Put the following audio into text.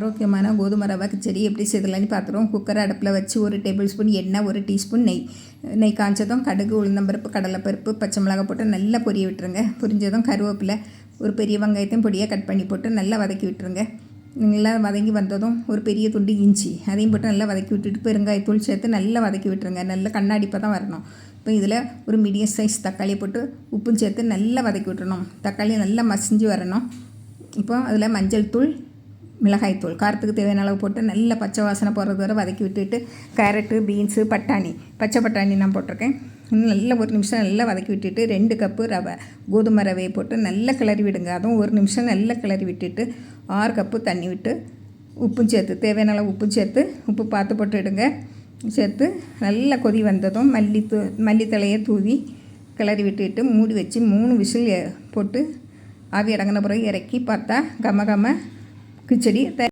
ஆரோக்கியமான கோதுமை ரவை செடி எப்படி செய்தலான்னு பார்த்துருவோம். குக்கரை அடுப்பில் வச்சு ஒரு டேபிள் ஸ்பூன் எண்ணெய் ஒரு டீஸ்பூன் நெய். நெய் காய்ச்சதும் கடுகு உளுந்தம்பருப்பு கடலைப்பருப்பு பச்சை மிளகாய் போட்டு நல்லா பொரிய விட்டுருங்க. பொரிஞ்சதும் கருவேப்பிலை ஒரு பெரிய வெங்காயத்தையும் பொடியாக கட் பண்ணி போட்டு நல்லா வதக்கி விட்டுருங்க. நல்லா வதங்கி வந்ததும் ஒரு பெரிய துண்டு இஞ்சி அதையும் போட்டு நல்லா வதக்கி விட்டுட்டு பெருங்காயத்தூள் சேர்த்து நல்லா வதக்கி விட்டுருங்க. நல்லா கண்ணாடி தான் வரணும். இப்போ இதில் ஒரு மீடியம் சைஸ் தக்காளி போட்டு உப்பும் சேர்த்து நல்லா வதக்கி விட்டுறணும். தக்காளி நல்லா மசிஞ்சு வரணும். இப்போ அதில் மஞ்சள் தூள் மிளகாய்த்தூள் காரத்துக்கு தேவையான அளவு போட்டு நல்ல பச்சை வாசனை போகிறது வரை வதக்கி விட்டுட்டு கேரட்டு பீன்ஸு பட்டாணி பச்சை பட்டாணி நான் போட்டிருக்கேன். இன்னும் நல்லா ஒரு நிமிஷம் நல்லா வதக்கி விட்டுட்டு ரெண்டு கப்பு ரவை கோதுமை ரவையை போட்டு நல்லா கிளறி விடுங்க. அதுவும் ஒரு நிமிஷம் நல்லா கிளறி விட்டுட்டு ஆறு கப்பு தண்ணி விட்டு உப்பும் சேர்த்து தேவையான அளவு உப்பும் சேர்த்து உப்பு பார்த்து போட்டுடுங்க சேர்த்து நல்லா கொதி வந்ததும் மல்லி தூ மல்லித்தலையை தூவி கிளறி விட்டுட்டு மூடி வச்சு மூணு விசில் போட்டு ஆவி அடங்கின பிறகு இறக்கி பார்த்தா கம கம फिर